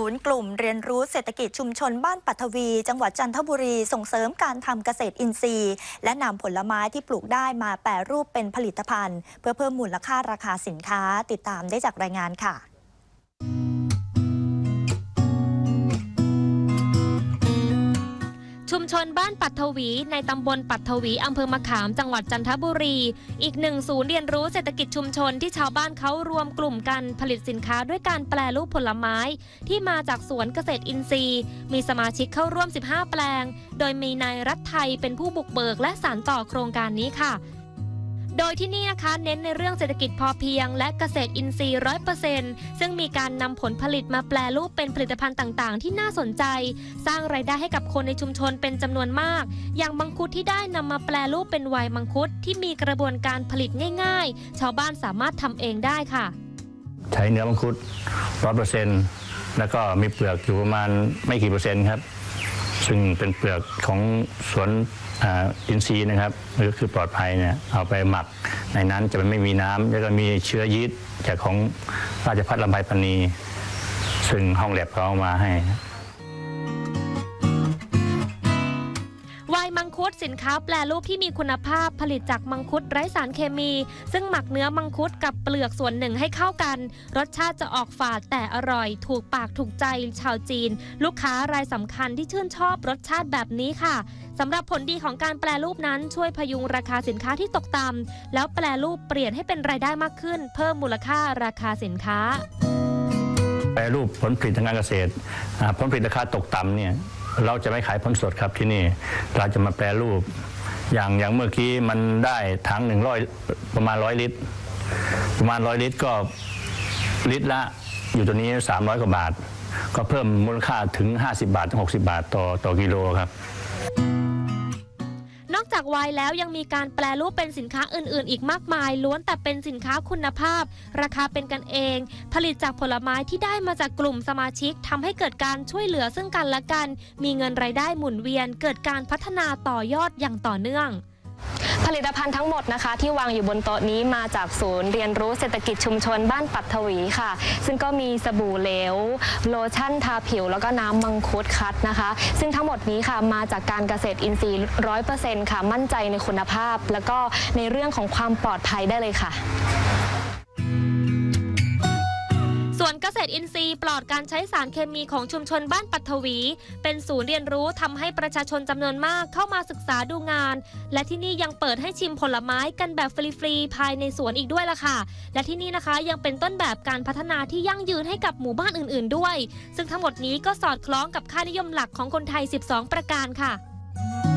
ศูนย์กลุ่มเรียนรู้เศรษฐกิจชุมชนบ้านปัทวี จังหวัดจันทบุรีส่งเสริมการทำเกษตรอินทรีย์ และนำผลไม้ที่ปลูกได้มาแปรรูปเป็นผลิตภัณฑ์ เพื่อเพิ่มมูลค่าราคาสินค้าติดตามได้จากรายงานค่ะ ชนบ้านปัทวี ในตำบลปัทวีอำเภอมะขามจังหวัดจันทบุรี อีกหนึ่งศูนย์เรียนรู้เศรษฐกิจชุมชนที่ชาวบ้านเขารวมกลุ่มกันผลิตสินค้าด้วยการแปลรูปผลไม้ ที่มาจากสวนเกษตรอินทรีย์ มีสมาชิกเข้าร่วม 15 แปลง โดยมีนายรัฐไทยเป็นผู้บุกเบิกและสานต่อโครงการนี้ค่ะ โดยที่นี่นะคะเน้นในเรื่องเศรษฐกิจพอเพียง และเกษตรอินทรีย์ร้อยเปอร์เซ็นต์ซึ่งมีการนำผลผลิตมาแปลรูปเป็นผลิตภัณฑ์ต่างๆ ที่น่าสนใจ สร้างไรายได้ให้กับคนในชุมชนเป็นจำนวนมาก อย่างมังคุดที่ได้นำมาแปลรูปเป็นไวน์มังคุดที่มีกระบวนการผลิตง่าย ๆ ชาวบ้านสามารถทำเองได้ค่ะ ใช้เนื้อมังคุดร้อยเปอร์เซ็นต์แล้วก็มีเปลือกอยู่ประมาณไม่กี่เปอร์เซ็นต์ครับ ซึ่งเป็นเปลือกของสวนอินทรีย์นะครับก็คือปลอดภัยเนี่ยเอาไปหมักในนั้นจะไม่มีน้ำแล้วก็มีเชื้อยีสต์จากของราชพัฒลำไพปณีซึ่งห้องแลบเขาเอามาให้ มังคุดสินค้าแปลรูปที่มีคุณภาพผลิตจากมังคุดไร้สารเคมี ซึ่งหมักเนื้อมังคุดกับเปลือกส่วนหนึ่งให้เข้ากัน รสชาติจะออกฝาดแต่อร่อย ถูกปากถูกใจชาวจีน ลูกค้ารายสำคัญที่ชื่นชอบรสชาติแบบนี้ค่ะสำหรับผลดีของการแปลรูปนั้นช่วยพยุงราคาสินค้าที่ตกต่ำแล้วแปลรูปเปลี่ยนให้เป็นรายได้มากขึ้น เพิ่มมูลค่าราคาสินค้า แปรรูปผลผลิตทางการเกษตรผลผลิตราคาตกต่ำเนี่ย เราจะไม่ขายผลสดครับที่นี่ เราจะมาแปรรูป อย่างอย่างเมื่อกี้มันได้ถังหนึ่งร้อยประมาณร้อยลิตร ประมาณร้อยลิตรก็ลิตรละอยู่ตัวนี้ 300 กว่าบาท ก็เพิ่มมูลค่าถึง 50 บาทถึง60 บาทต่อต่อกิโลครับ อกจากไวน์แล้วยังมีการแปลรูปเป็นสินค้าอื่นๆ อีกมากมาย ล้วนแต่เป็นสินค้าคุณภาพ ราคาเป็นกันเอง ผลิตจากผลไม้ที่ได้มาจากกลุ่มสมาชิกทำให้เกิดการช่วยเหลือซึ่งกันและกัน มีเงินรายได้หมุนเวียนเกิดการพัฒนาต่อยอดอย่างต่อเนื่อง ผลิตภัณฑ์ทั้งหมดนะคะ ที่วางอยู่บนโต๊ะนี้มาจากศูนย์เรียนรู้เศรษฐกิจชุมชนบ้านปัตถวีค่ะ ซึ่งก็มีสบู่เหลว โลชั่นทาผิว แล้วก็น้ำมังคุดคัดนะคะ ซึ่งทั้งหมดนี้ค่ะมาจากการเกษตรอินทรีย์ร้อยเปอร์เซ็นต์ค่ะ มั่นใจในคุณภาพ แล้วก็ในเรื่องของความปลอดภัยได้เลยค่ะ ษตรอินทรีย์ปลอดการใช้สารเคมีของชุมชนบ้านปัทวี เป็นศูนย์เรียนรู้ทำให้ประชาชนจำนวนมากเข้ามาศึกษาดูงาน และที่นี่ยังเปิดให้ชิมผลไม้กันแบบฟรีๆภายในสวนอีกด้วยล่ะค่ะ และที่นี่นะคะยังเป็นต้นแบบการพัฒนาที่ยั่งยืนให้กับหมู่บ้านอื่น ๆ ด้วย ซึ่งทั้งหมดนี้ก็สอดคล้องกับค่านิยมหลักของคนไทย 12 ประการค่ะ